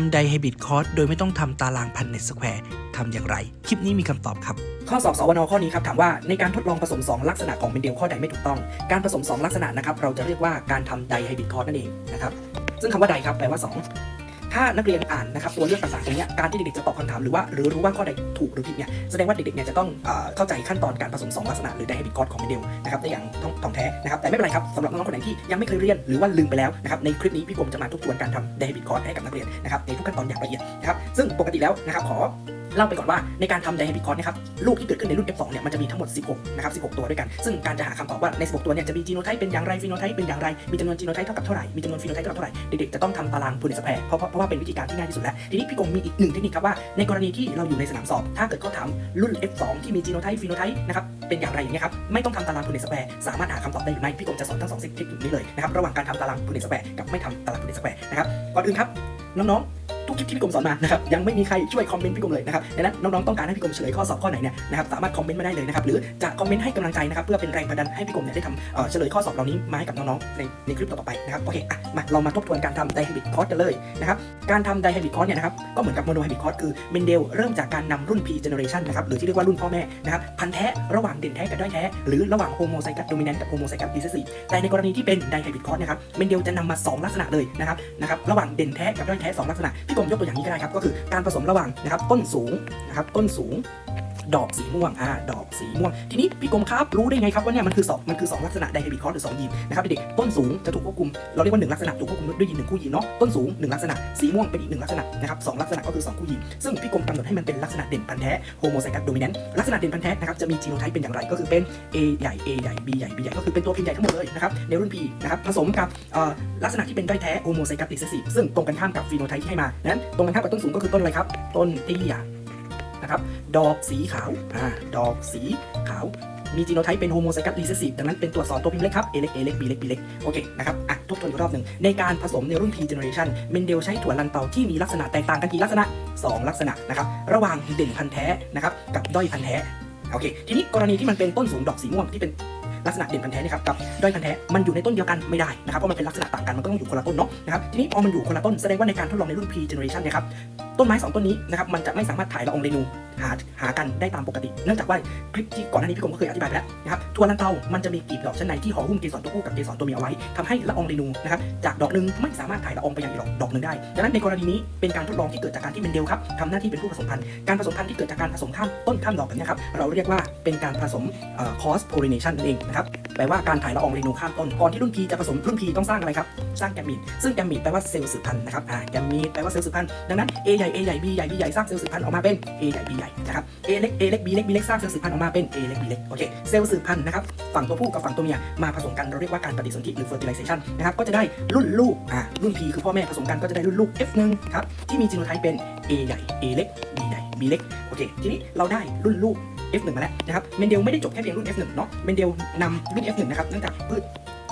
ำไดไฮบิดคอร์สโดยไม่ต้องทำตารางพันเน็ตสแควร์ทำอย่างไร คลิปนี้มีคำตอบครับ ข้อสอบสวนข้อนี้ครับถามว่าในการทดลองผสม 2 ลักษณะของเมนเดียวข้อใดไม่ถูกต้อง การผสม 2 ลักษณะนะครับเราจะเรียกว่าการทำไดไฮบริดคอร์สนั่นเองนะครับซึ่งคำว่าไดครับแปลว่า 2 ถ้านักเรียนอ่านนะครับตัวเลือกต่างๆตรงนี้การที่เด็กๆจะตอบคำถามหรือว่าหรือรู้ว่าข้อใดถูกหรือผิดเนี่ยแสดงว่าเด็กๆเนี่ยจะต้องเอเข้าใจขั้นตอนการผสม2ลักษณะหรือไดไฮบริดคอร์สของเมนเดลนะครับได้อย่างท่ององแท้นะครับแต่ไม่เป็นไรครับสำหรับน้องๆคนไหนที่ยังไม่เคยเรียนหรือว่าลืมไปแล้วนะครับในคลิปนี้พี่ผมจะมาทบทวนการทำไดไฮบริดคอร์สให้กับนักเรียนนะครับในทุกขั้นตอนอย่างละเอียดนะครับซึ่งปกติแล้วนะครับขอ เล่าไปก่อนว่าในการทำไดไฮบริคอร์สนะครับลูกที่เกิดขึ้นในรุ่น F2 เนี่ยมันจะมีทั้งหมด 16 นะครับ 16 ตัวด้วยกัน ซึ่งการจะหาคำตอบว่าใน 16 ตัวเนี่ยจะมีจีโนไทป์เป็นอย่างไรฟีโนไทป์เป็นอย่างไร มีจำนวนจีโนไทป์เท่ากับเท่าไหร่ มีจำนวนฟีโนไทป์เท่ากับเท่าไหร่ เด็กๆจะต้องทำตารางพูนิสแพรเพราะเพราะเพราะว่าเป็นวิธีการที่ง่ายที่สุดแล้ว ทีนี้พี่กงมีอีกหนึ่งเทคนิคครับว่าในกรณีที่เราอยู่ในสนามสอบ ถ้าเกิดเขาถามรุ่น F2 ที่มีจีโนไทป์ฟีโนไทป์นะครับเป็นอย่างไรอย่างเงี้ยครับไม่ต้องทำตารางพูนิสแพรสามารถหาคำตอบได้หรือไม่พี่กงจะสอนทั้งสองเทคนิคนี้เลยนะครับระหว่างการทำตารางพูนิสแพรกับไม่ทำตารางพูนิสแพรนะครับก่อนอื่นครับน้องๆ ทุกคลิปที่พี่กรมสอนมานะครับยังไม่มีใครช่วยคอมเมนต์พี่กรมเลยนะครับดังนั้นน้องๆต้องการให้พี่กรมเฉลยข้อสอบข้อไหนเนี่ยนะครับสามารถคอมเมนต์มาได้เลยนะครับหรือจะคอมเมนต์ให้กำลังใจนะครับเพื่อเป็นแรงผลักดันให้พี่กรมเนี่ยได้ทำเอ่อเฉลยข้อสอบเหล่านี้มาให้กับน้องๆในในคลิปต่อไปนะครับโอเคอะมาเรามาทบทวนการทำไดฮบิตคอร์สกันเลยนะครับการทำไดฮบิตคอร์สเนี่ยนะครับก็เหมือนกับโมโนไฮบิตคอร์สคือเมนเดลเริ่มจากการนำรุ่น P generation นะครับหรือที่เรียกว่ารุ่นพ่อแม่นะครับพันแท้ระหว่างเด่นแท้กับด้อยแท้หรือระหว่างโฮโมไซกัสโดมิแนนต์กับโฮโมไซกัสรีเซสซีแต่ในกรณีที่เป็นไดไฮบิดคอร์สนะครับเมนเดลจะนำมาสองลักษณะเลยนะครับนะครับระหว่างเด่นแท้กับด้อยแท้สองลักษณะพี่กรมยกตัวอย่างนี้ก็ได้ครับ ก็คือการผสมระหว่างนะครับต้นสูงนะครับต้นสูง ดอกสีม่วงอ่าดอกสีม่วง ทีนี้พี่กรมครับรู้ได้ไงครับว่าเนี่ยมันคือสองมันคือสองลักษณะไดไฮบริดคอร์สหรือสองยีนนะครับเด็กๆต้นสูงจะถูกควบคุมเราเรียกว่าหนึ่งลักษณะถูกควบคุมด้วยยีนหนึ่งคู่ยีนเนาะต้นสูงหนึ่งลักษณะสีม่วงเป็นอีกหนึ่งลักษณะนะครับสองลักษณะก็คือสองคู่ยีนซึ่งพี่กรมกำหนดให้มันเป็นลักษณะเด่นพันธุ์แท้โฮโมไซกัสโดมิแนนต์ลักษณะเด่นพันธุ์แท้นะครับจะมีจีโนไทป์เป็นอย่างไรก็คือเป็น A ใหญ่ A ใหญ่ B ใหญ่ B ใหญ่ก็คือเป็นตัวพิมพ์ใหญ่ทั้งหมดเลยนะครับในรุ่น P นะครับผสมกับลักษณะที่เป็นด้อยแท้โฮโมไซกัสรีเซสซีซึ่งตรงกันข้ามกับฟีโนไทป์ที่ให้มานั้นตรงกันข้ามกับต้นสูงก็คือต้นอะไรครับต้นเตี้ย นะครับ ดอกสีขาวอ่าดอกสีขาวมีจีโนไทป์เป็นโฮโมไซกัสรีเซสซีฟดังนั้นเป็นตัวสอนตัวพิมพ์เล็กครับ A เล็ก A เล็ก B เล็ก B เล็ก โอเค นะครับ อะ ทบทวนอีกรอบหนึ่ง ในการผสมในรุ่น P generation เมนเดลใช้ถั่วลันเตาที่มีลักษณะแตกต่างกันกี่ลักษณะ 2 ลักษณะนะครับ ระหว่างเด่นพันธุ์แท้นะครับ กับด้อยพันธุ์แท้ โอเค ทีนี้กรณีที่มันเป็นต้นสูงดอกสีม่วงที่เป็นลักษณะเด่นพันธุ์แท้นี่ครับกับด้อยพันธุ์แท้มันอยู่ในต้นเดียวกันไม่ได้นะครับเพราะมันเป็นลักษณะต่างกันมันก็ต้องอยู่คนละต้นเนาะนะครับทีนี้พอมันอยู่คนละต้นแสดงว่าในการทดลองในรุ่น P generation เนี่ยครับต้นไม้สองต้นนี้นะครับมันจะไม่สามารถถ่ายละอองเรนูหาหากันได้ตามปกติ เนื่องจากว่าคลิปที่ก่อนหน้านี้พี่กรมก็เคยอธิบายไปแล้วนะครับทัวลันเตามันจะมีกลีบดอกชั้นในที่ห่อหุ้มเกสรตัวผู้กับเกสรตัวเมียเอาไว้ทำให้ละอองเรนูนะครับจากดอกหนึ่งไม่สามารถถ่ายละอองไปยังอีกดอกดอกหนึ่งได้ ดังนั้นในกรณีนี้เป็นการทดลองที่เกิดจากการที่เมนเดลครับทำหน้าที่เป็นผู้ผสมพันธุ์การผสมพันธุ์ที่เกิดจากการผสมข้ามต้นข้ามดอกแบบนี้ครับเราเรียกว่าเป็นการผสม cross pollination นั่นเองนะครับแปลว่าการถ่ายละอองเรนูข้ามต้นก่อนที่รุ่น P จะผสมรุ่น P ต้องสร้างอะไรครับ สร้างแกมมีดซึ่งแกมมีดแปลว่าเซลล์สืบพันธุ์นะครับอ่าแกมมีดแปลว่าเซลล์สืบพันธุ์ดังนั้น A ใหญ่ A ใหญ่ B ใหญ่ B ใหญ่สร้างเซลล์สืบพันธุ์ออกมาเป็น A ใหญ่ B ใหญ่นะครับ A เล็ก A เล็ก B เล็ก B เล็กสร้างเซลล์สืบพันธุ์ออกมาเป็น A เล็ก B เล็กโอเคเซลล์สืบพันธุ์นะครับฝั่งตัวผู้กับฝั่งตัวเมียมาผสมกันเราเรียกว่าการปฏิสนธิหรือ fertilization นะครับก็จะได้รุ่นลูกอ่ารุ่น P คือพ่อแม่ผสมกันก็จะได้รุ่นลูก F1 ครับที่มีจีโนไทป์เป็น A ใหญ่ A เล็ก B ใหญ่ B เล็กโอเคทีนี้เราได้รุ่นลูก F1 มาแล้วนะครับเมนเดลไม่ได้จบแค่เพียงรุ่น F1 เนาะเมนเดลนำรุ่น F1 นะครับเนื่องจากพืช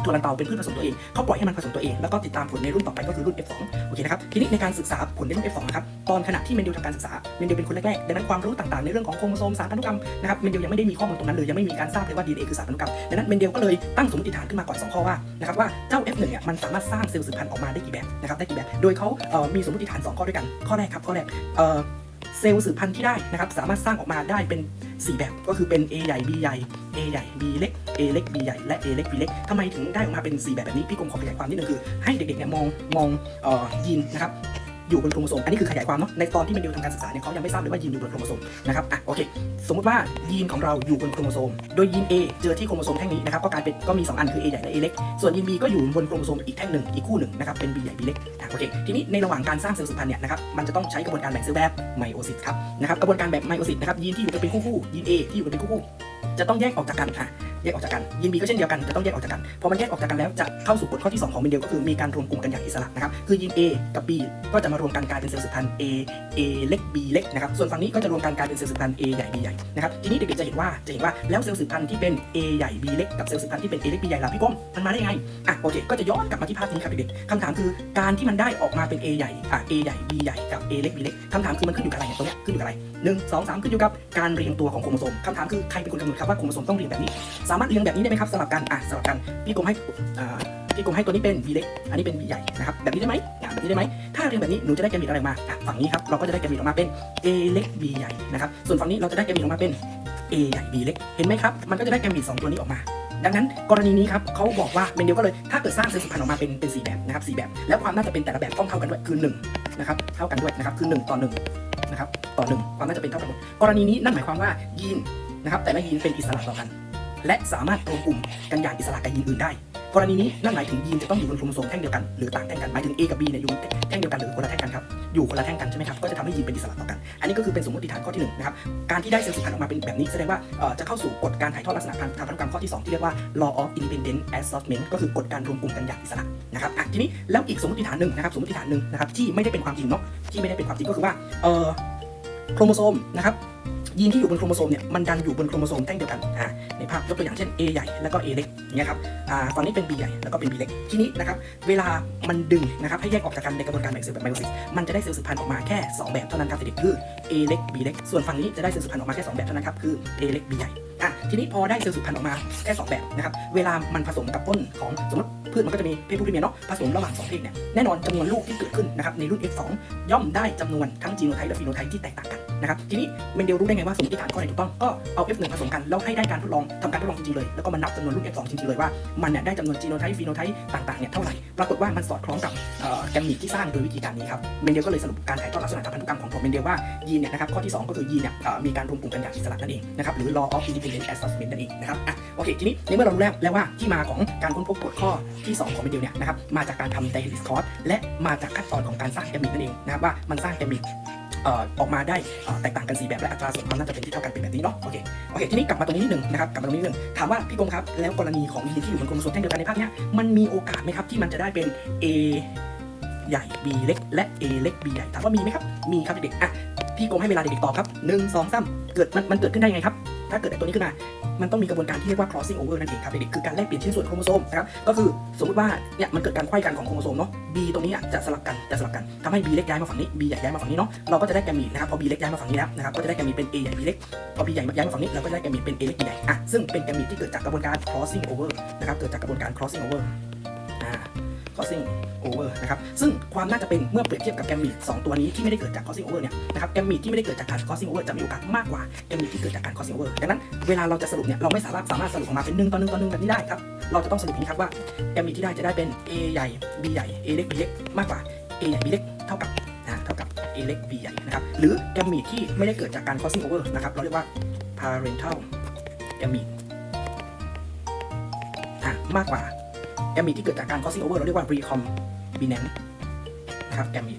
ถั่วลันเตาเป็นพืชผสมตัวเองเขาปล่อยให้มันผสมตัวเองแล้วก็ติดตามผลในรุ่นต่อไปก็คือรุ่น F2 โอเคนะครับทีนี้ในการศึกษาผลในรุ่น F2 นะครับตอนขณะที่เมนเดลทำการศึกษาเมนเดลเป็นคนแรกๆดังนั้นความรู้ต่างๆในเรื่องของโครโมโซมสารพันธุกรรมนะครับเมนเดลยังไม่ได้มีข้อมูลตรงนั้นเลยยังไม่มีการทราบเลยว่า DNA คือสารพันธุกรรมดังนั้นเมนเดลก็เลยตั้งสมมติฐานขึ้นมาก่อนสองข้อว่านะครับว่าเจ้า F1 เนี่ยมันสามารถสร้างเซลล์สืบพันธุ์ออกมาได้กี่แบบนะครับได้กี่แบบโดยเขาเอ่อมีสมมติฐานสองข้อด้วยกันข้อแรกครับข้อแรก เซลล์สืบพันธุ์ที่ได้นะครับสามารถสร้างออกมาได้เป็น 4 แบบก็คือเป็น A ใหญ่ B ใหญ่ A ใหญ่ B เล็ก A เล็ก B ใหญ่และ A เล็ก B เล็กทำไมถึงได้ออกมาเป็น 4 แบบแบบนี้พี่กรมขอขยายความนิดนึงคือให้เด็กๆเนี่ยมองมองเอ่อยีนนะครับ อยู่บนโครโมโซม อันนี้คือขยายความเนาะ ในตอนที่มันดูทำการศึกษาเนี่ยเขายังไม่ทราบเลยว่ายีนอยู่บนโครโมโซมนะครับ อะ โอเค สมมติว่ายีนของเราอยู่บนโครโมโซม โดยยีน A เจอที่โครโมโซมแท่งนี้นะครับ ก็กลายเป็น ก็มี 2 อันคือ A ใหญ่และ A เล็ก ส่วนยีน B ก็อยู่บนโครโมโซมอีกแท่งหนึ่งอีกคู่หนึ่งนะครับ เป็น B ใหญ่ B เล็ก อะ โอเค ทีนี้ในระหว่างการสร้างเซลล์สืบพันธุ์เนี่ยนะครับ มันจะต้องใช้กระบวนการแบ่งเซลล์แบบไมโอซิสครับ นะครับ กระบวนการแบบไมโอซิสนะครับยีนที่อยู่กันเป็นคู่ๆยีน A ที่อยู่กันเป็นคู่ๆจะต้องแยกออกจากกันอะแยกออกจากกันยีน B ก็เช่นเดียวกันจะต้องแยกออกจากกันพอมันแยกออกจากกันแล้วจะเข้าสู่กฎข้อที่สองของเมนเดลก็คือมีการรวมกลุ่มกันอย่างอิสระนะครับคือยีน A กับ B ก็จะมารวมกันกลายเป็นเซลล์สืบพันธุ์ A A เล็ก B เล็กนะครับส่วนฝั่งนี้ก็จะรวมกันกลายเป็นเซลล์สืบพันธุ์ A ใหญ่ B ใหญ่นะครับทีนี้เด็กๆจะเห็นว่าจะเห็นว่าแล้วเซลล์สืบพันธุ์ที่เป็น A ใหญ่ B เล็กกับเซลล์สืบพันธุ์ที่เป็น A เล็ก B ใหญ่ล่ะพี่ก้มมันมาได้ไงอะโอเคก็จะย้อนกลับมาที่ภาพนี้ครับเด็กๆคำถามคือการที่มันได้ออกมาเป็น A ใหญ่อะ A ใหญ่ B ใหญ่กับ A เล็ก B เล็กคำถามคือมันขึ้นอยู่กับอะไรเนี่ยตรงเนี้ยขึ้นอยู่กับอะไรหนึ่งสองสามขึ้นอยู่กับการเรียงตัวของโครโมโซมคำถามคือใครเป็นคนกำหนดครับว่าโครโมโซมต้องเรียงแบบนี้สามารถเรียงแบบนี้ได้ไหมครับสลับกันอะสลับกันพี่กรมให้อ่าพี่กรมให้ตัวนี้เป็น B เล็กอันนี้เป็น B ใหญ่นะครับแบบนี้ได้ไหมอะแบบนี้ได้ไหมถ้าเรียงแบบนี้หนูจะได้แกมมิดอะไรมาอะฝั่งนี้ครับเราก็จะได้แกมมิดออกมาเป็น A เล็ก B ใหญ่นะครับส่วนฝั่งนี้เราจะได้แกมมิดออกมาเป็น A ใหญ่ B เล็กเห็นไหมครับมันก็จะได้แกมมิดสองตัวนี้ออกมา ดังนั้นกรณีนี้ครับเขาบอกว่าเมนเดลก็เลยถ้าเกิดสร้างเซลล์สืบพันธุ์ออกมาเป็นเป็นสี่แบบนะครับสี่แบบ แล้วความน่าจะเป็นแต่ละแบบต้องเท่ากันด้วยคือหนึ่งนะครับเท่ากันด้วยนะครับคือหนึ่งต่อหนึ่งนะครับต่อหนึ่งความน่าจะเป็นเท่ากันหมดกรณีนี้นั่นหมายความว่ายีนนะครับแต่ละยีนเป็นอิสระต่อกัน และสามารถรวมกลุ่มกันอย่างอิสระกับยีนอื่นได้ กรณีนี้นั่นหมายถึงยีนจะต้องอยู่บนโครโมโซมแท่งเดียวกันหรือต่างแท่งกันหมายถึง A กับ B เนี่ยอยู่แท่งเดียวกันหรือคนละแท่งกันครับอยู่คนละแท่งกันใช่ไหมครับก็จะทำให้ยีนเป็นอิสระต่อกัน อันนี้ก็คือเป็นสมมติฐานข้อที่หนึ่งนะครับการที่ได้เซลล์สืบพันธุ์ออกมาเป็นแบบนี้แสดงว่าจะเข้าสู่กฎการถ่ายทอดลักษณะทางพันธุกรรมข้อที่สองที่เรียกว่า law of independent assortment ก็คือกฎการรวมกลุ่มกันอย่างอิสระนะครับอะทีนี้แล้วอีกสมมติฐานหนึ่งนะครับสมมติฐานหนึ่งนะครับที่ไม่ได้เป็นความจริงเนาะที่ไม่ได้เป็นความจริงก็คือว่าเอ่อโครโมโซมนะครับ ยีนที่อยู่บนโครโมโซมเนี่ยมันดันอยู่บนโครโมโซมแท่งเดียวกันอ่าในภาพยกตัวอย่างเช่น A ใหญ่แล้วก็ A เล็กเนี่ยครับอ่าฝั่งนี้เป็น B ใหญ่แล้วก็เป็น B เล็กทีนี้นะครับเวลามันดึงนะครับให้แยกออกจากกันในกระบวนการแบ่งเซลล์แบบไมโอซิสมันจะได้เซลล์สืบพันธุ์ออกมาแค่สองแบบเท่านั้นครับเด็กคือ A เล็ก B เล็กส่วนฝั่งนี้จะได้เซลล์สืบพันธุ์ออกมาแค่2แบบเท่านั้นครับคือ A เล็ก B ใหญ่ อะทีนี้พอได้เซลล์สืบพันธุ์ออกมาแค่2แบบนะครับเวลามันผสมกับต้นของสมมติพืชมันก็จะมีเพศผู้เพศเมียเนาะผสมระหว่าง2เพศเนี่ยแน่นอนจำนวนลูกที่เกิดขึ้นนะครับในรุ่น F2 ย่อมได้จำนวนทั้งจีโนไทป์และฟีโนไทป์ที่แตกต่างกันนะครับทีนี้เมนเดลรู้ได้ไงว่าสมมติฐานข้อไหนถูกต้องก็เอา F1 ผสมกันแล้วให้ได้การทดลองทำการทดลองจริงๆเลยแล้วก็มานับจำนวนรุ่น F2 จริงๆเลยว่ามันเนี่ยได้จำนวนจีโนไทป์ฟีโนไทป์ต่างๆเนี่ยเท่าไหร่ปรากฏว่ามันสอดคล้องกับแกมมิตที่สร้างโดยวิธีการนี้ครับเมนเดลก็เลยสรุปการถ่ายทอดลักษณะทางพันธุกรรมของผมเมนเดลว่ายีนเนี่ยนะครับข้อที่ 2 ก็คือยีนเนี่ยมีการรวมกลุ่มกันอย่างอิสระนั่นเองนะครับหรือ law of independent assortment นั่นเองนะครับอะโอเคทีนี้ในเมื่อเรารู้แล้วแล้วว่าที่มาของการค้นพบกฎข้อที่ 2 ของเมนเดลเนี่ยนะครับมาจากการทำไดฮิสคอร์สและมาจากขั้นตอนของการสร้างแกมมิตนั่นเองนะครับว่ามันสร้างแกมมิตเอ่อกมาได้แตกต่างกัน 4 แบบและอัตราส่วนความน่าจะเป็นที่เท่ากันเป็นแบบนี้เนาะโอเคโอเคทีนี้กลับมาตรงนี้นิดหนึ่งนะครับกลับมาตรงนี้นิดหนึ่งถามว่าพี่กงครับแล้วกรณีของยีนที่อยู่บนโครโมโซมแท่งเดียวกันในภาพเนี้ยมันมีโอกาสไหมครับที่มันจะได้เป็น A ใหญ่ B เล็ก และ A เล็ก B ใหญ่ถามว่ามีไหมครับมีครับเด็กๆอะพี่กงให้เวลาเด็กๆตอบครับหนึ่งสองสามเกิดมันมันเกิดขึ้นได้ยังไงครับ ถ้าเกิดตัวนี้ขึ้นมา มันต้องมีกระบวนการที่เรียกว่า crossing over นั่นเองครับเด็กๆคือการแลกเปลี่ยนชิ้นส่วนโครโมโซมนะครับก็คือสมมติว่าเนี่ยมันเกิดการไขว้กันของโครโมโซมเนาะ B ตรงนี้จะสลับกันจะสลับกันทำให้ B เล็กย้ายมาฝั่งนี้ B ใหญ่ย้ายมาฝั่งนี้เนาะเราก็จะได้แกมีนะครับพอ B เล็กย้ายมาฝั่งนี้แล้วนะครับก็จะได้แกมีเป็น A ใหญ่ B เล็กพอ B ใหญ่ย้ายมาฝั่งนี้เราก็จะได้แกมีเป็น A เล็ก B ใหญ่อะซึ่งเป็นแกมีที่เกิดจากกระบวนการ crossing over นะครับเกิดจากกระบวนการ crossing over อ่า crossing over นะครับ ซึ่งความน่าจะเป็นเมื่อเปรียบเทียบกับแกมมีด2ตัวนี้ที่ไม่ได้เกิดจาก crossing over เนี่ยนะครับแกมมีดที่ไม่ได้เกิดจากการ crossing over จะมีโอกาสมากกว่าแกมมีดที่เกิดจากการ crossing over ดังนั้นเวลาเราจะสรุปเนี่ยเราไม่สามารถสามารถสรุปออกมาเป็น1ต่อ1ต่อ1แบบนี้ได้ครับ เราจะต้องสรุปองนี้ครับว่าแกมมีดที่ได้จะได้เป็น A ใหญ่ B ใหญ่ A เล็ก B เล็กมากกว่า A ใหญ่ B เล็กเท่ากับอ่าเท่ากับ A เล็ก B ใหญ่นะครับหรือแกมมีดที่ไม่ได้เกิดจากการ crossing over นะครับเราเรียกว่า parental แกมมีดมากกว่า แกมมีที่เกิดจากการ crossing over เราเรียกว่า recombinant นะครับแกมมี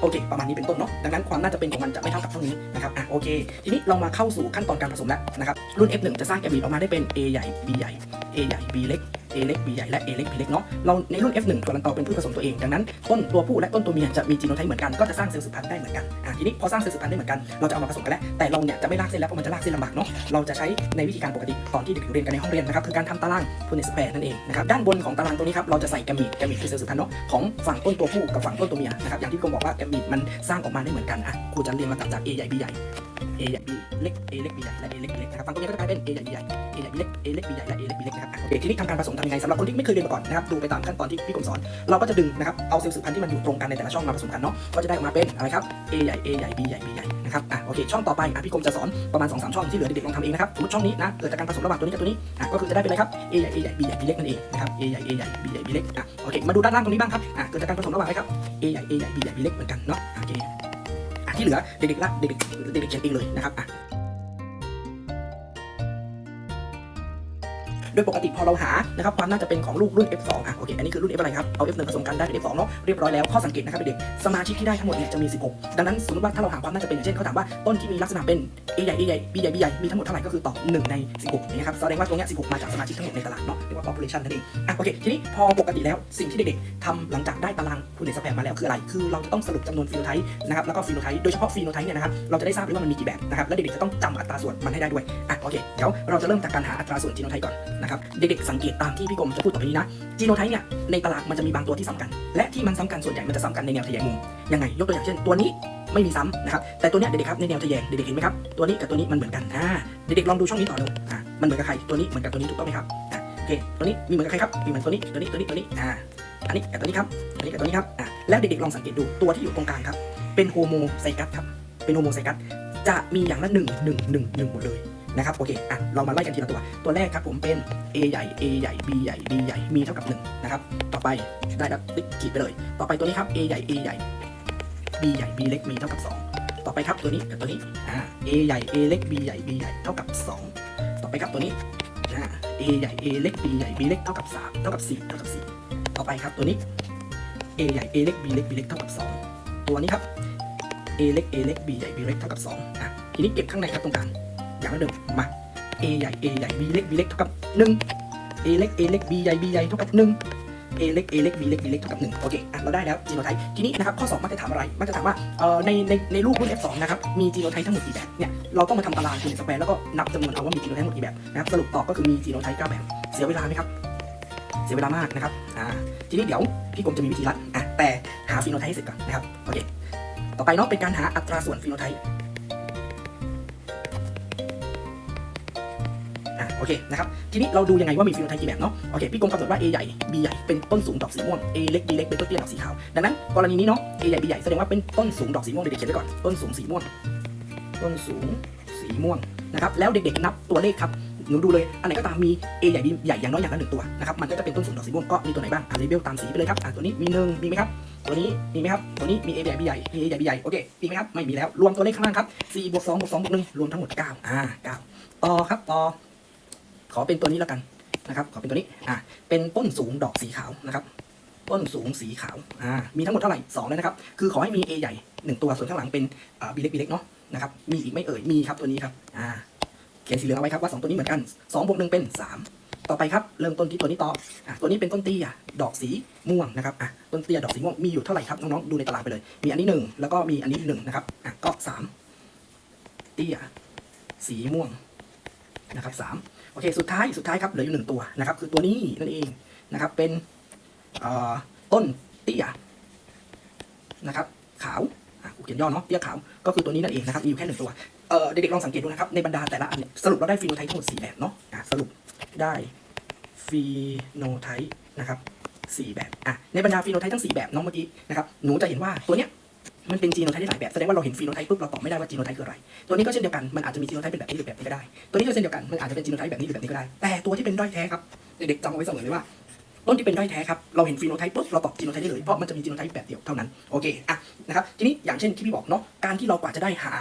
โอเค ประมาณนี้เป็นต้นเนาะ ดังนั้นความน่าจะเป็นของมันจะไม่เท่ากับเท่านี้นะครับ อะ โอเค ทีนี้เรามาเข้าสู่ขั้นตอนการผสมแล้วนะครับ รุ่น F1 จะสร้างแกมมีออกมาได้เป็น A ใหญ่ B ใหญ่ A ใหญ่ B เล็ก A เล็ก B ใหญ่และ A เล็ก B เล็กเนาะเราในรุ่น F1 ตัวลันตอเป็นพืชผสมตัวเองดังนั้นต้นตัวผู้และต้นตัวเมียจะมีจีโนไทป์เหมือนกันก็จะสร้างเซลล์สืบพันธุ์ได้เหมือนกันอะทีนี้พอสร้างเซลล์สืบพันธุ์ได้เหมือนกันเราจะเอามาผสมกันแล้วแต่เราเนี่ยจะไม่ลากเส้นแล้วเพราะมันจะลากเส้นลำบากเนาะเราจะใช้ในวิธีการปกติตอนที่เด็กๆเรียนกันในห้องเรียนนะครับคือการทำตารางพูเนสแควร์นั่นเองนะครับด้านบนของตารางตรงนี้ครับเราจะใส่แกมมีดแกมมีดคือเซลล์สืบพันธุ์เนาะของฝั่งต้นตัวผู้กับฝั่งต้นตัวเมียนะครับอย่างที่ผมบอกว่าแกมมีดมันสร้างออกมาได้เหมือนกันอะครูจะเรียงลำดับจาก A ใหญ่ B ใหญ่ A ใหญ่ B เล็ก A เล็ก B ใหญ่และ A เล็ก B เล็กนะครับฝั่งตรงนี้ก็จะกลายเป็น A ใหญ่ B ใหญ่ A ใหญ่ B เล็ก A เล็ก B ใหญ่และ A เล็ก B เล็กนะครับโอเคทีนี้ทำการผสมทำยังไงสำหรับคนที่ไม่เคยเรียนมาก่อนนะครับดูไปตามขั้นตอนที่พี่กรมสอนเราก็จะดึงนะครับเอาเซลล์สืบพันธุ์ที่มันอยู่ตรงกันในแต่ละช่องมาผสมกันเนาะก็จะได้ออกมาเป็นอะไรครับ A ใหญ่ A ใหญ่ B ใหญ่ B ใหญ่นะครับอะโอเคช่องต่อไปอะพี่กรมจะสอนประมาณ2อสช่องที่เหลือเด็กๆลองทำเองนะครับสมมติช่องนี้นะเกิดจากการผสมระหว่างตัวนี้กับตัวนี้อะก็คือจะได้เป็นอะไรครับ A ใหญ่ A ใหญ่ B ใหญ่ B เล็กนั่นเองนะครับ A ใหญ่ A ใหญ่ B ใหญ่ B เล็กอะโอเคมาดูด้านล่างตรงนี้บ้างครับอะเกิดจากการผสมระหว่างอะไรครับ A ใหญ่ A ใหญ่ B ใหญ่ B เล็กเหมือนกันเนาะโอเคอะที่เหลือเด็กๆละเด็กๆเด็กๆเขียนเองเลยนะครับอะ โดยปกติพอเราหานะครับความน่าจะเป็นของลูกรุ่น F2 อะโอเคอันนี้คือรุ่น F อะไรครับเอา F1 ผสมกันได้เป็น F2 เนาะเรียบร้อยแล้วข้อสังเกตนะครับเด็กสมาชิกที่ได้ทั้งหมดเนี่ยจะมี 16 ดังนั้นสมมติว่าถ้าเราหาความน่าจะเป็นอย่างเช่นเขาถามว่าต้นที่มีลักษณะเป็น A ใหญ่ A ใหญ่ B ใหญ่ B ใหญ่มีทั้งหมดเท่าไหร่ก็คือตอบ1ใน 16นี่ครับแสดงว่าตรงเนี้ย16 มาจากสมาชิกทั้งหมดในตารางเนาะเรียกว่า population นั่นเองอะโอเคทีนี้พอปกติแล้วสิ่งที่เด็กๆทำหลังจากได้ตารางคุณเดสแปมมาแล้วคืออะไร คือเราจะต้องสรุปจำนวนฟีโนไทป์นะครับแล้วก็ฟีโนไทป์โดยเฉพาะฟีโนไทป์เนี่ยนะครับเราจะได้ทราบเลยว่ามันมีกี่แบบนะครับและเด็กๆจะต้องจำอัตราส่วนมันให้ได้ด้วยอะโอเคเดี๋ยวเราจะเริ่มจากการหาอัตราส่วนจีโนไทป์ก่อนนะครับเด็กๆสังเกตตามที่พี่กรมจะพูดต่อไปนี้นะจีโนไทป์เนี่ยในตารางมันจะมีบางตัวที่ซ้ำกัน และที่มันซ้ำกันส่วนใหญ่มันจะซ้ำกันในแนวทะแยงมุมยังไงยกตัวอย่างเช่น ตัวนี้ไม่มีซ้ำนะครับแต่ตัวเนี้ยเด็กๆครับในแนวทะแยงเด็กๆเห็นไหมครับตัวนี้กับตัวนี้มันเหมือนกันอ่าเด็กๆลองดูช่องนี้ต่อเลยอ่ามันเหมือนกับใครตัวนี้เหมือนกับตัวนี้ถูกต้องไหมครับอะโอเคตัวนี้มีเหมือนกับใครครับมีเหมือนตัวนี้ตัวนี้ตัวนี้ตัวนี้อ่าอันนี้กับตัวนี้ครับอันนี้กับตัวนี้ครับอะแล้วเด็กๆลองสังเกตดูตัวที่อยู่ตรงกลางครับเป็นโฮโมไซกัสครับเป็นโฮโมไซกัสจะมีอย่างละหนึ่งหนึ่งหนึ่งหนึ่งหมดเลย นะครับโอเคอะเรามาไล่กันทีละตัว ตัวแรกครับผมเป็น A ใหญ่ A ใหญ่ B ใหญ่ B ใหญ่ มีเท่ากับหนึ่งนะครับต่อไปได้แล้วติ๊กขีดไปเลย ต่อไปตัวนี้ครับ A ใหญ่ A ใหญ่ B ใหญ่ B เล็กมีเท่ากับสองต่อไปครับตัวนี้กับตัวนี้อ่า A ใหญ่ A เล็ก B ใหญ่ B ใหญ่เท่ากับสองต่อไปครับตัวนี้อ่า A ใหญ่ A เล็ก B ใหญ่ B เล็กเท่ากับสามเท่ากับสี่เท่ากับสี่ต่อไปครับตัวนี้ A ใหญ่ A เล็ก B เล็ก B เล็กเท่ากับสองตัวนี้ครับ A เล็ก A เล็ก B ใหญ่ B เล็กเท่ากับสองอะทีนี้เก็บข้างในครับตรงกลาง อย่างเดิมมา A ใหญ่ A ใหญ่ B เล็ก B เล็กเท่ากับหนึ่ง A เล็ก A เล็ก B ใหญ่ B ใหญ่เท่ากับหนึ่ง A เล็ก A เล็ก B เล็ก B เล็กเท่ากับหนึ่งโอเคอะเราได้แล้วจีโนไทป์ทีนี้นะครับข้อสอบมันจะถามอะไร มันจะถามว่าเอ่อในในในรูปรุ่น F2 นะครับมีจีโนไทป์ทั้งหมดกี่แบบเนี่ยเราต้องมาทำตารางคูณสแควร์แล้วก็นับจำนวนเอาว่ามีจีโนไทป์ทั้งหมดกี่แบบนะครับสรุปตอบก็คือมีจีโนไทป์9แบบเสียเวลาไหมครับเสียเวลามากนะครับอ่าทีนี้เดี๋ยวพี่กรมจะมีวิธีลัดอะแต่หาฟีโนไทป์ให้เสร็จก่อนนะครับโอเคต่อไปเนาะเป็นการหาอัตราส่วนฟีโนไทป์ อะโอเคนะครับทีนี้เราดูยังไงว่ามีฟีโนไทป์กี่แบบเนาะโอเคพี่กรมกำหนดว่า A ใหญ่ B ใหญ่เป็นต้นสูงดอกสีม่วง A เล็ก B เล็กเป็นต้นเตี้ยดอกสีขาวดังนั้นกรณีนี้เนาะ A ใหญ่ B ใหญ่แสดงว่าเป็นต้นสูงดอกสีม่วงเด็กๆเขียนไว้ก่อนต้นสูงสีม่วง ต้นสูงสีม่วงนะครับแล้วเด็กๆนับตัวเลขครับหนูดูเลย อันไหนก็ตามมี A ใหญ่ B ใหญ่อย่างน้อยอย่างละหนึ่งตัวนะครับมันก็จะเป็นต้นสูงดอกสีม่วงก็มีตัวไหนบ้างอ่านเลเบลตามสีไปเลยครับอะตัวนี้มีหนึ่งมีไหมครับตัวนี้มีไหมครับ ตัวนี้มี A ใหญ่ B ใหญ่ มี A ใหญ่ B ใหญ่ โอเค มีไหมครับ ไม่มีแล้ว รวมตัวเลขข้างล่างครับ4บวก2บวก2บวก1รวมทั้งหมด 9 อ่า 9 ต่อครับ ต่อ ขอเป็นตัวนี้แล้วกันนะครับขอเป็นตัวนี้อ่าเป็นต้นสูงดอกสีขาวนะครับ ต้นสูงสีขาวอ่ามีทั้งหมดเท่าไหร่สองเลยนะครับ คือขอให้มี A ใหญ่หนึ่งตัวส่วนข้างหลังเป็นอ่า B เล็ก B เล็กเนาะนะครับมีอีกไม่เอ่ยมีครับตัวนี้ครับอ่าเขียนสีเหลืองเอาไว้ครับว่าสองตัวนี้เหมือนกันสองบวกหนึ่งเป็นสามต่อไปครับเริ่มต้นที่ตัวนี้ต่ออะตัวนี้เป็นต้นเตี้ยดอกสีม่วงนะครับอะต้นเตี้ยดอกสีม่วงมีอยู่เท่าไหร่ครับน้องๆดูในตารางไปเลย มีอันนี้หนึ่งแล้วก็มีอันนี้หนึ่งนะครับอะก็สามเตี้ยสีม่วงนะครับสาม โอเคสุดท้ายสุดท้ายครับเหลืออยู่หนึ่งตัวนะครับคือตัวนี้นั่นเองนะครับเป็นต้นเตี้ยนะครับขาวอะกูเขียนย่อเนาะเตี้ยขาวก็คือตัวนี้นั่นเองนะครับมีอยู่แค่หนึ่งตัวเเด็กๆลองสังเกตดูนะครับในบรรดาแต่ละอันเนี่ยสรุปเราได้ฟีโนไทป์ทั้งหมด4แบบเนาะสรุปได้ฟีโนไทป์นะครับ4แบบอะในบรรดาฟีโนไทป์ทั้ง4แบบน้องเมื่อกี้นะครับหนูจะเห็นว่าตัวเนี้ย มันเป็นจีโนไทป์ได้หลายแบบแสดงว่าเราเห็นฟีโนไทป์ปุ๊บเราตอบไม่ได้ว่าจีโนไทป์คืออะไร ตัวนี้ก็เช่นเดียวกันมันอาจจะมีจีโนไทป์เป็นแบบนี้หรือแบบนี้ก็ได้ ตัวนี้ก็เช่นเดียวกันมันอาจจะเป็นจีโนไทป์แบบนี้หรือแบบนี้ก็ได้ แต่ตัวที่เป็นด้อยแท้ครับเด็กๆจำเอาไว้เสมอเลยว่าต้นที่เป็นด้อยแท้ครับ เราเห็นฟีโนไทป์ปุ๊บเราตอบจีโนไทป์ได้เลย เพราะมันจะมีจีโนไทป์แบบเดียวเท่านั้น โอเค อะ นะครับ ทีนี้อย่างเช่นที่พี่บอกเนาะ การที่เรากว่าจะได้หา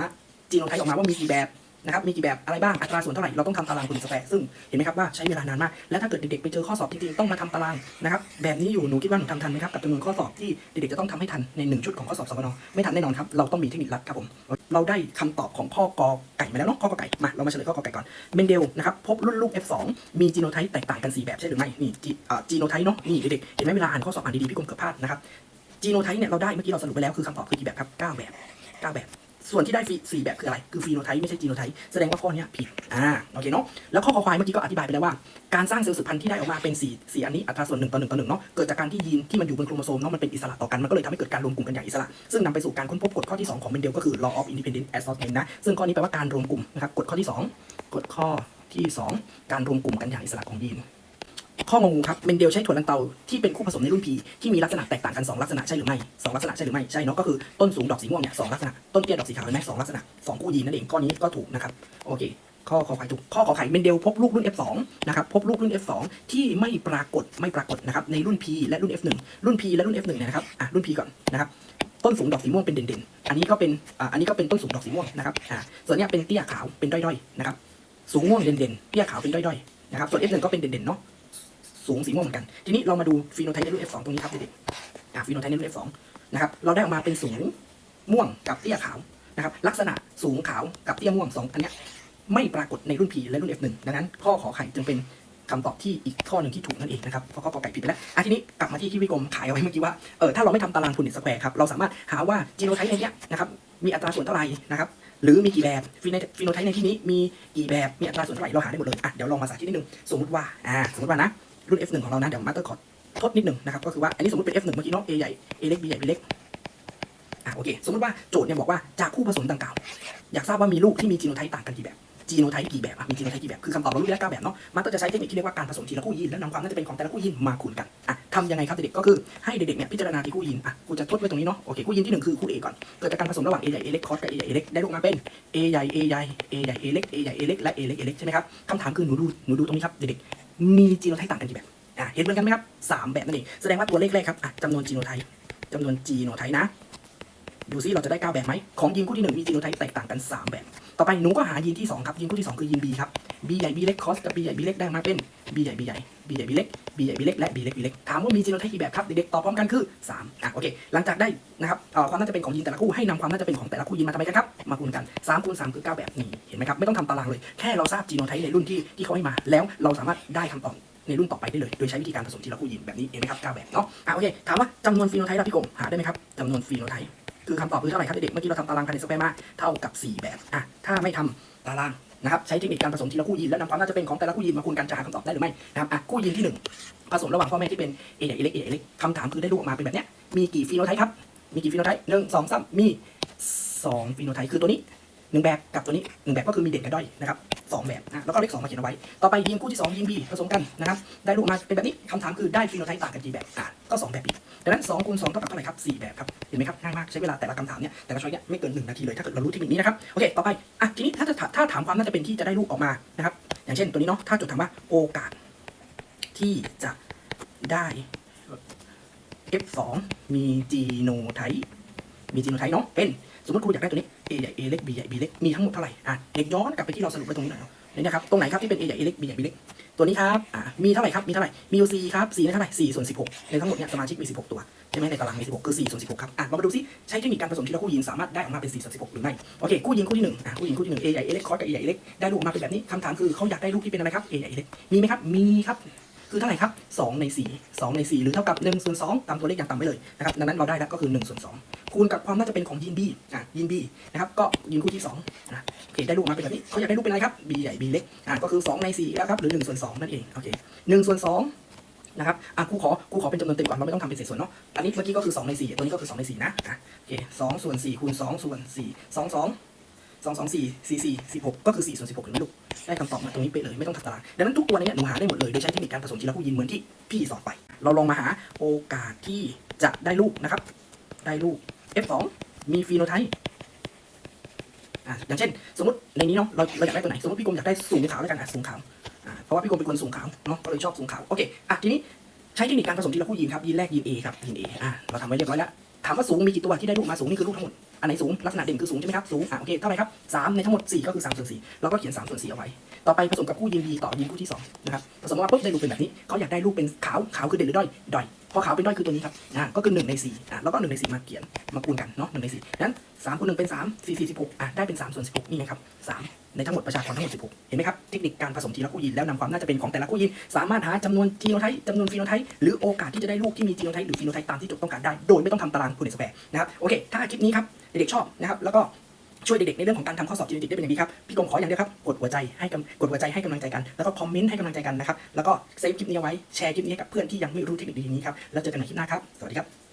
จีโนไทป์ออกมาว่ามีกี่แบบ นะครับมีกี่แบบอะไรบ้างอัตราส่วนเท่าไหร่เราต้องทำตารางคูณสแควร์ซึ่งเห็นไหมครับว่าใช้เวลานานมากและถ้าเกิดเด็กๆไปเจอข้อสอบจริงๆต้องมาทำตารางนะครับแบบนี้อยู่หนูคิดว่าหนูทำทันไหมครับกับจำนวนข้อสอบที่เด็กๆจะต้องทำให้ทันในหนึ่งชุดของข้อสอบสมนไม่ทันแน่นอนครับเราต้องมีเทคนิคลัดครับผมเราได้คำตอบของข้อกอไก่มาแล้วเนาะข้อกอไก่มาเรามาเฉลยข้อกอไก่ก่อนเมนเดลนะครับพบรุ่นลูก F2 มีจีโนไทป์แตกต่างกัน4แบบใช่หรือไม่นี่จีโนไทป์เนาะนี่เด็กๆเห็นไหมเวลาอ่านข้อสอบอ่านดีๆพี่กรมเกือบพลาดนะครับจีโนไทป์เนี่ยเราได้เมื่อกี้เราสรุปไปแล้วคือคำตอบคือกี่แบบครับเก้าแบบเก้าแบบ ส่วนที่ได้ฟีสี่แบบคืออะไร คือฟีโนไทป์ไม่ใช่จีโนไทป์แสดงว่าข้อนี้ผิด อ่า โอเคเนาะ แล้วข้อคอควายเมื่อกี้ก็อธิบายไปแล้วว่า การสร้างเซลล์สืบพันธุ์ที่ได้ออกมาเป็นสี่สี่อันนี้อัตราส่วนหนึ่งต่อหนึ่งต่อหนึ่งเนาะ เกิดจากการที่ยีนที่มันอยู่บนโครโมโซมเนาะ มันเป็นอิสระต่อกัน มันก็เลยทำให้เกิดการรวมกลุ่มกันอย่างอิสระ ซึ่งนำไปสู่การค้นพบกฎข้อที่ 2 ของเมนเดลก็คือ law of independent assortment นะ ซึ่งข้อนี้แปลว่าการรวมกลุ่มนะครับ กฎข้อที่ 2 กฎข้อที่ 2 การรวมกลุ่มกันอย่างอิสระของยีน ข้องงครับเมนเดลใช้ถั่วลันเตาที่เป็นคู่ผสมในรุ่น P ที่มีลักษณะแตกต่างกัน 2 ลักษณะใช่หรือไม่สองลักษณะใช่หรือไม่ใช่เนาะก็คือต้นสูงดอกสีม่วงเนี่ยสองลักษณะต้นเตี้ยดอกสีขาวเห็นไหมสองลักษณะสองคู่ยีนนั่นเองข้อนี้ก็ถูกนะครับโอเคข้อขอไข่ถูกข้อขอไข่เมนเดลพบลูกรุ่น F2 นะครับพบลูกรุ่น F2 ที่ไม่ปรากฏไม่ปรากฏนะครับในรุ่น P และรุ่น F1 รุ่น P และรุ่น F1 เนี่ยนะครับอะรุ่น P ก่อนนะครับต้นสูงดอกสีม่วงเป็นเด่นๆ อันนี้ก็เป็นอ่าอันนี้ก็เป็นต้นสูงดอกสีม่วงนะครับอ่าส่วนเนี้ยเป็นเตี้ยขาวเป็นด้อยๆนะครับสูงม่วงเด่นๆเตี้ยขาวเป็นด้อยๆนะครับส่วน F1 ก็เป็นเด่นๆเนาะ สูงสีม่วงเหมือนกัน ทีนี้เรามาดูฟีโนไทป์ในรุ่น F2 ตรงนี้ครับเด็กๆอะฟีโนไทป์ในรุ่น F2 นะครับ เราได้ออกมาเป็นสูงม่วงกับเตี้ยขาวนะครับ ลักษณะสูงขาวกับเตี้ยม่วงสองอันเนี้ยไม่ปรากฏในรุ่น P และรุ่น F1 ดังนั้นข้อขอไข่จึงเป็นคำตอบที่อีกข้อหนึ่งที่ถูกนั่นเองนะครับเพราะข้อกอไก่ผิดไปแล้วอะทีนี้กลับมาที่ที่วิกรมขายเอาไว้เมื่อกี้ว่าเออถ้าเราไม่ทำตารางพูนิสแควร์ครับเราสามารถหาว่าจีโนไทป์ในเนี้ยนะครับมีอัตราส่วนเท่าไหร่นะครับหรือมีกี่แบบฟีโนไทป์ในที่นี้มีกี่แบบมีอัตราส่วนเท่าไหร่เราหาได้หมดเลยอะเดี๋ยวลองมาสาธิตนิดนึงสมมติว่าอ่าสมมติว่านะ รุ่น F1 ของเรานะเดี๋ยวมาสเตอร์คอร์ดทดนิดหนึ่งนะครับก็คือว่าอันนี้สมมติเป็น F1 เมื่อกี้เนาะ A ใหญ่ A เล็ก B ใหญ่ B เล็กอะโอเคสมมติว่าโจทย์เนี่ยบอกว่าจากคู่ผสมดังกล่าวอยากทราบว่ามีลูกที่มีจีโนไทป์ต่างกันกี่แบบจีโนไทป์กี่แบบอะมีจีโนไทป์กี่แบบคือคำตอบเรารู้แล้วเก้าแบบเนาะมาสเตอร์จะใช้เทคนิคที่เรียกว่าการผสมทีละคู่ยีนแล้วนำความน่าจะเป็นของแต่ละคู่ยีนมาคูณกันอะทำยังไงครับเด็กๆก็คือให้เด็กๆเนี่ยพิจารณาที่คู่ยินอะกูจะทดไว้ตรงนี้เนาะโอเคคู่ยินที่หนึ่งคือคู่ A ก่อนเกิดจากการผสมระหว่าง A ใหญ่ A เล็กคอสกับ A ใหญ่ A เล็กได้ลูกมาเป็น A ใหญ่ A ใหญ่ A ใหญ่ A เล็ก A ใหญ่ A เล็กและ A เล็ก A เล็กใช่ไหมครับคำถามคือหนูดูหนูดูตรงนี้ครับเด็กๆ มีจีโนไทป์ต่างกันกี่แบบอะเห็นเหมือนกันไหมครับสามแบบนั่นเองแสดงว่าตัวเลขแรกครับอะจำนวนจีโนไทป์จำนวนจีโนไทป์นะ ดูซิเราจะได้ 9 แบบไหมของยีนคู่ที่ 1 มีจีโนไทป์แตกต่างกัน 3 แบบ ต่อไปหนูก็หายีนที่2ครับยีนคู่ที่ 2 คือยีน B ครับ B ใหญ่ B เล็กคอสกับ B ใหญ่ B เล็กได้มาเป็น B ใหญ่ B ใหญ่ B ใหญ่ B เล็ก B ใหญ่ B เล็กและ B เล็ก B เล็กถามว่ามีจีโนไทป์กี่แบบครับเด็กๆตอบพร้อมกันคือ3อะโอเคหลังจากได้นะครับความน่าจะเป็นของยีนแต่ละคู่ให้นำความน่าจะเป็นของแต่ละคู่ยีนมาทำไมกันครับมาคูณกัน3คูณ3คือ 9 แบบนี่เห็นไหมครับไม่ต้องทำตารางเลยแค่เราทราบจีโนไทป์ในรุ่นที่ที่เขาให้มา แล้วเราสามารถได้คำตอบในรุ่นต่อไปได้เลย โดยใช้วิธีการผสมทีละคู่ยีนแบบนี้เห็นไหมครับ9แบบเนาะอะโอเคถามว่าจำนวนฟีโนไทป์เราพี่กรมหาได้ไหมครับจำนวนฟีโนไทป์ คือคำตอบคือเท่าไหร่ครับเด็กเมื่อกี้เราทำตารางคะแนนสแควร์มาเท่ากับ 4 แบบอะถ้าไม่ทำตารางนะครับใช้เทคนิคการผสมทีละคู่ยีนแล้วนำความน่าจะเป็นของแต่ละคู่ยีนมาคูณกันจะหาคำตอบได้หรือไม่นะครับอะคู่ยีนที่ 1 ผสมระหว่างพ่อแม่ที่เป็นเอใหญ่เอเล็กเอใหญ่เล็กคำถามคือได้ลูกออกมาเป็นแบบเนี้ยมีกี่ฟีโนไทป์ครับมีกี่ฟีโนไทป์หนึ่งสองสามมีสองฟีโนไทป์คือตัวนี้หนึ่งแบบกับตัวนี้หนึ่งแบบก็คือมีเด่นกับด้อยนะครับสองแบบอะแล้วก็เลขสองมาเขียนเอาไว้ ต่อไปยีนคู่ที่สองยีนบีผสมกันนะครับได้ลูกมาเป็นแบบนี้คำถามคือได้ฟีโนไทป์ต่างกันกี่แบบอะ ก็สองแบบอีกดังนั้น2คูณ2เท่ากับเท่าไหร่ครับ4แบบครับเห็นไหมครับง่ายมากใช้เวลาแต่ละคำถามเนี่ยแต่ละช้อยเนี่ยไม่เกิน1นาทีเลยถ้าเกิดเรารู้เทคนิคนี้นะครับโอเคต่อไปอะทีนี้ถ้าจะถ้าถามความน่าจะเป็นที่จะได้ลูกออกมานะครับอย่างเช่นตัวนี้เนาะถ้าจดถามว่าโอกาสที่จะได้ F2 มีจีโนไทป์มีจีโนไทป์เนาะเป็นสมมติครูอยากได้ตัวนี้ A ใหญ่ A เล็ก B ใหญ่ B เล็กมีทั้งหมดเท่าไหร่อะเด็กย้อนกลับไปที่เราสรุปไว้ตรงนี้หน่อยเนาะนี่นะครับตรงไหนครับที่เป็น A ใหญ่ A เล็ก B ใหญ่ B เล็ก ตัวนี้ครับอ่ามีเท่าไหร่ครับ มีเท่าไหร่ มีอยู่4ครับ4ในเท่าไหร่4ส่วน16 ในทั้งหมดเนี่ยสมาชิกมี 16 ตัว ใช่ไหมในตารางมี 16 คือ4ส่วน16 ครับ อะ เรามาดูซิ ใช้เทคนิคการผสมทีละคู่ยินสามารถได้ออกมาเป็น4ส่วน16 หรือไม่ โอเค คู่ยินคู่ที่1อะคู่ยินคู่ที่1 A ใหญ่ A เล็กคอสกับ A ใหญ่ A เล็กได้ลูกออกมาเป็นแบบนี้คำถามคือเขาอยากได้ลูกที่เป็นอะไรครับ A ใหญ่ A เล็กมีไหมครับ มีครับ คือเท่าไหร่ครับ 2 ใน 4 2 ใน 4 หรือเท่ากับ1ส่วน2ตามตัวเลขอย่างต่ำไว้เลยนะครับดังนั้นเราได้แล้วก็คือ1ส่วน2คูณกับความน่าจะเป็นของยีน B อะยีน B นะครับก็ยีนคู่ที่2นะโอเคได้ลูกมาเป็นแบบนี้เขาอยากได้ลูกเป็นอะไรครับ B ใหญ่ B เล็กอะก็คือ 2 ใน4แล้วครับหรือ1ส่วน2นั่นเองโอเค1ส่วน2นะครับอะกูขอกูขอเป็นจำนวนเต็มก่อนเราไม่ต้องทำเป็นเศษส่วนเนาะ อันนี้เมื่อกี้ก็คือ 2 ใน 4 ตัวนี้ก็คือ 2 ใน 4 นะอะโอเค2ส่วน4คูณ2ส่วน4 2 2 2 2 4 4 4 16ก็คือ4ส่วน16ถึงไหมลูกได้คำตอบมาตรงนี้ไปเลยไม่ต้องทำตารางดังนั้นทุกตัวเนี้หนูหาได้หมดเลยโดยใช้เทคนิคการผสมทีละคู่ยินเหมือนที่พี่สอนไป เราลองมาหาโอกาสที่จะได้ลูกนะครับ ได้ลูก F2 มีฟีโนไทป์อะอย่างเช่น สมมติในนี้เนาะเราเราอยากได้ตัวไหน สมมติพี่กรมอยากได้สูงขาวแล้วกันอะสูงขาวอ่าเพราะว่าพี่กรมเป็นคนสูงขาวเนาะก็เลยชอบสูงขาวโอเคอะทีนี้ใช้เทคนิคการผสมทีละคู่ยีนครับยีนแรกยีน A ครับยีน A อะเราทำไว้เรียบร้อยแล้วถามว่าสูงมีกี่ตัวที่ได้ลูกมาสูงนี่คือลูกทั้งหมด อันไหนสูงลักษณะเด่นคือสูงใช่ไหมครับสูงอะโอเคเท่าไหร่ครับสามในทั้งหมดสี่ก็คือสามส่วนสี่เราก็เขียนสามส่วนสี่เอาไว้ ต่อไปผสมกับคู่ยีน B ต่อยีนคู่ที่สองนะครับผสมมาปุ๊บได้ลูกเป็นแบบนี้เขาอยากได้ลูกเป็นขาวขาวคือเด่นหรือด้อยด้อยพอขาวเป็นด้อยคือตัวนี้ครับอ่าก็คือหนึ่งในสี่อะแล้วก็หนึ่งในสี่มาเขียนมาคูณกันเนาะหนึ่งในสี่นั้นสามคูณหนึ่งเป็นสามสี่สี่สิบหกอะได้เป็นสามส่วนสิบหกนี่ไงครับสามในทั้งหมดประชากรทั้งหมด 16 เห็นไหมครับเทคนิคการผสมทีละคู่ยีนแล้วนำความน่าจะเป็นของแต่ละคู่ยีนสามารถหาจำนวนจีโนไทป์จำนวนฟีโนไทป์หรือโอกาสที่จะได้ลูกที่มีจีโนไทป์หรือฟีโนไทป์ตามที่จทย์ต้องการได้ โดยไม่ต้องทำตารางคูณสแควร์นะครับโอเคถ้าคลิปนี้ครับเด็กๆชอบนะครับแล้วก็ ช่วยเด็กๆในเรื่องของการทำข้อสอบจีนติได้เป็นอย่างดีครับพี่กรมขออย่างเดียวครับกดหัวใจให้กำกดหัวใจให้กำลังใจกันแล้วก็คอมเมนต์ให้กำลังใจกันนะครับแล้วก็เซฟคลิปนี้เอาไว้แชร์คลิปนี้ให้กับเพื่อนที่ยังไม่รู้เทคนิคดีๆนี้ครับแล้วเจอกันใหม่คลิปหน้าครับสวัสดีครับ